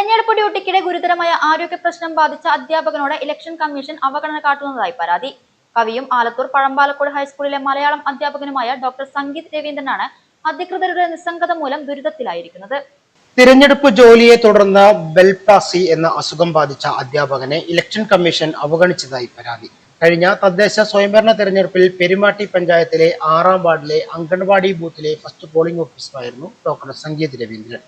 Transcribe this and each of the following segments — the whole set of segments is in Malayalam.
തിരഞ്ഞെടുപ്പ് ഡ്യൂട്ടിക്കിടെ ഗുരുതരമായ ആരോഗ്യ പ്രശ്നം ബാധിച്ച അധ്യാപകനോട് ഇലക്ഷൻ കമ്മീഷൻ അവഗണന കാട്ടുന്നതായി പരാതി. കവിയും ആലത്തൂർ പഴമ്പാലക്കോട് ഹൈസ്കൂളിലെ മലയാളം അധ്യാപകനുമായ ഡോക്ടർ സംഗീത് രവീന്ദ്രനാണ് അധികൃതരുടെ നിസ്സംഗത മൂലം ദുരിതത്തിലായിരിക്കുന്നത്. തിരഞ്ഞെടുപ്പ് ജോലിയെ തുടർന്ന് ബെൽപാസി എന്ന അസുഖം ബാധിച്ച അധ്യാപകനെ ഇലക്ഷൻ കമ്മീഷൻ അവഗണിച്ചതായി പരാതി. കഴിഞ്ഞ തദ്ദേശ സ്വയംഭരണ തെരഞ്ഞെടുപ്പിൽ പെരുമാട്ടി പഞ്ചായത്തിലെ ആറാം വാർഡിലെ അംഗൻവാടി ബൂത്തിലെ ഫസ്റ്റ് പോളിംഗ് ഓഫീസറായിരുന്നു ഡോക്ടർ സംഗീത് രവീന്ദ്രൻ.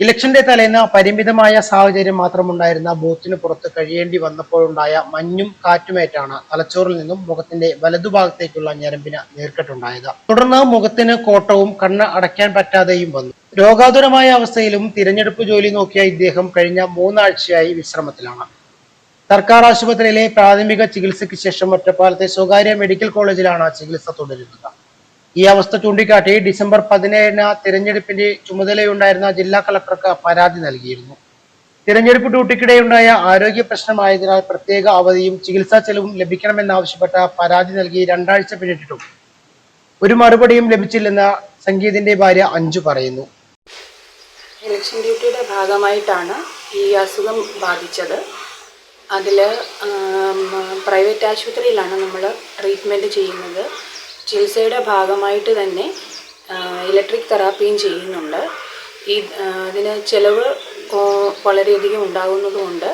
ഇലക്ഷന്റെ തലേന്ന് പരിമിതമായ സാഹചര്യം മാത്രമുണ്ടായിരുന്ന ബൂത്തിന് പുറത്ത് കഴിയേണ്ടി വന്നപ്പോഴുണ്ടായ മഞ്ഞും കാറ്റുമേറ്റാണ് തലച്ചോറിൽ നിന്നും മുഖത്തിന്റെ വലതുഭാഗത്തേക്കുള്ള ഞരമ്പിന് നേർക്കെട്ടുണ്ടായത്. തുടർന്ന് മുഖത്തിന് കോട്ടവും കണ്ണ് അടയ്ക്കാൻ പറ്റാതെയും വന്നു. രോഗാതുരമായ അവസ്ഥയിലും തിരഞ്ഞെടുപ്പ് ജോലി നോക്കിയ ഇദ്ദേഹം കഴിഞ്ഞ മൂന്നാഴ്ചയായി വിശ്രമത്തിലാണ്. സർക്കാർ ആശുപത്രിയിലെ പ്രാഥമിക ചികിത്സയ്ക്ക് ശേഷം ഒറ്റപ്പാലത്തെ സ്വകാര്യ മെഡിക്കൽ കോളേജിലാണ് ചികിത്സ തുടരുന്നത്. ഈ അവസ്ഥ ചൂണ്ടിക്കാട്ടി ഡിസംബർ പതിനേഴിന് തിരഞ്ഞെടുപ്പിന്റെ ചുമതലയുണ്ടായിരുന്ന ജില്ലാ കളക്ടർക്ക് പരാതി നൽകിയിരുന്നു. തിരഞ്ഞെടുപ്പ് ഡ്യൂട്ടിക്കിടെയുണ്ടായ ആരോഗ്യ പ്രശ്നമായതിനാൽ പ്രത്യേക അവധിയും ചികിത്സാ ചെലവും ലഭിക്കണമെന്നാവശ്യപ്പെട്ട പരാതി നൽകി രണ്ടാഴ്ച പിന്നിട്ടിട്ടു. ഒരു മറുപടിയും ലഭിച്ചില്ലെന്ന് സംഗീതിന്റെ ഭാര്യ അഞ്ചു പറയുന്നു. ഇലക്ഷൻ ഡ്യൂട്ടിയുടെ ഭാഗമായിട്ടാണ് ഈ അസുഖം ബാധിച്ചത്. അതിൽ പ്രൈവറ്റ് ആശുപത്രിയിലാണ് നമ്മൾ ട്രീറ്റ്മെന്റ് ചെയ്യുന്നത്. ചികിത്സയുടെ ഭാഗമായിട്ട് തന്നെ ഇലക്ട്രിക് തെറാപ്പിയും ചെയ്യുന്നുണ്ട്. ഈ ഇതിന് ചിലവ് വളരെയധികം ഉണ്ടാകുന്നതുകൊണ്ട്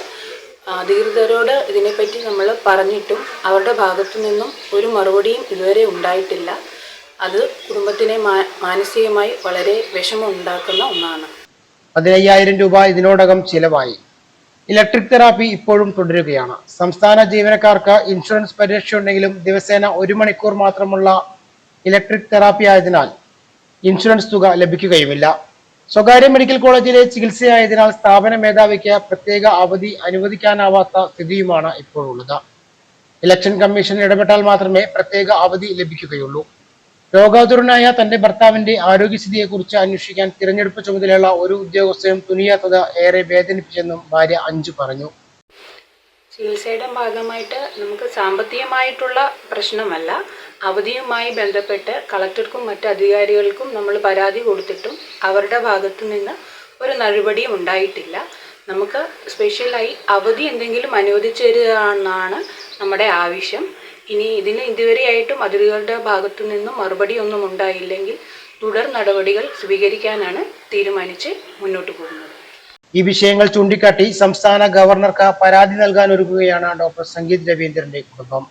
അധികൃതരോട് ഇതിനെപ്പറ്റി നമ്മൾ പറഞ്ഞിട്ടും അവരുടെ ഭാഗത്തു നിന്നും ഒരു മറുപടിയും ഇതുവരെ ഉണ്ടായിട്ടില്ല. അത് കുടുംബത്തിനെ മാനസികമായി വളരെ വിഷമം ഉണ്ടാക്കുന്ന ഒന്നാണ്. പതിനയ്യായിരം രൂപ ഇതിനോടകം ചിലവായി. ഇലക്ട്രിക് തെറാപ്പി ഇപ്പോഴും തുടരുകയാണ്. സംസ്ഥാന ജീവനക്കാർക്ക് ഇൻഷുറൻസ് പരിരക്ഷ ഉണ്ടെങ്കിലും ദിവസേന ഒരു മണിക്കൂർ മാത്രമുള്ള ഇലക്ട്രിക് തെറാപ്പി ആയതിനാൽ ഇൻഷുറൻസ് തുക ലഭിക്കുകയുമില്ല. സ്വകാര്യ മെഡിക്കൽ കോളേജിലെ ചികിത്സയായതിനാൽ സ്ഥാപന മേധാവിക്ക് പ്രത്യേക അവധി അനുവദിക്കാനാവാത്ത സ്ഥിതിയുമാണ് ഇപ്പോഴുള്ളത്. ഇലക്ഷൻ കമ്മീഷൻ ഇടപെട്ടാൽ മാത്രമേ പ്രത്യേക അവധി ലഭിക്കുകയുള്ളൂ. രോഗാതുരനായ തന്റെ ഭർത്താവിന്റെ ആരോഗ്യസ്ഥിതിയെക്കുറിച്ച് അന്വേഷിക്കാൻ തിരഞ്ഞെടുപ്പ് ചുമതലയുള്ള ഒരു ഉദ്യോഗസ്ഥയും തുനിയാത്തത് ഏറെ വേദനിപ്പിച്ചെന്നും ഭാര്യ അഞ്ചു പറഞ്ഞു. ചികിത്സയുടെ ഭാഗമായിട്ട് നമുക്ക് സാമ്പത്തികമായിട്ടുള്ള പ്രശ്നമല്ല. അവധിയുമായി ബന്ധപ്പെട്ട് കളക്ടർക്കും മറ്റ് അധികാരികൾക്കും നമ്മൾ പരാതി കൊടുത്തിട്ടും അവരുടെ ഭാഗത്തു നിന്ന് ഒരു നടപടിയും ഉണ്ടായിട്ടില്ല. നമുക്ക് സ്പെഷ്യലായി അവധി എന്തെങ്കിലും അനുവദിച്ചു തരിക എന്നാണ് നമ്മുടെ ആവശ്യം. ഇനി ഇതിന് ഇതുവരെയായിട്ടും അതിഥികളുടെ ഭാഗത്തു നിന്നും മറുപടി ഒന്നും ഉണ്ടായില്ലെങ്കിൽ തുടർ നടപടികൾ സ്വീകരിക്കാനാണ് തീരുമാനിച്ച് മുന്നോട്ട് പോകുന്നത്. ഈ വിഷയങ്ങൾ ചൂണ്ടിക്കാട്ടി സംസ്ഥാന ഗവർണർക്ക് പരാതി നൽകാൻ ഒരുങ്ങുകയാണ് ഡോക്ടർ സംഗീത് രവീന്ദ്രന്റെ കുടുംബം.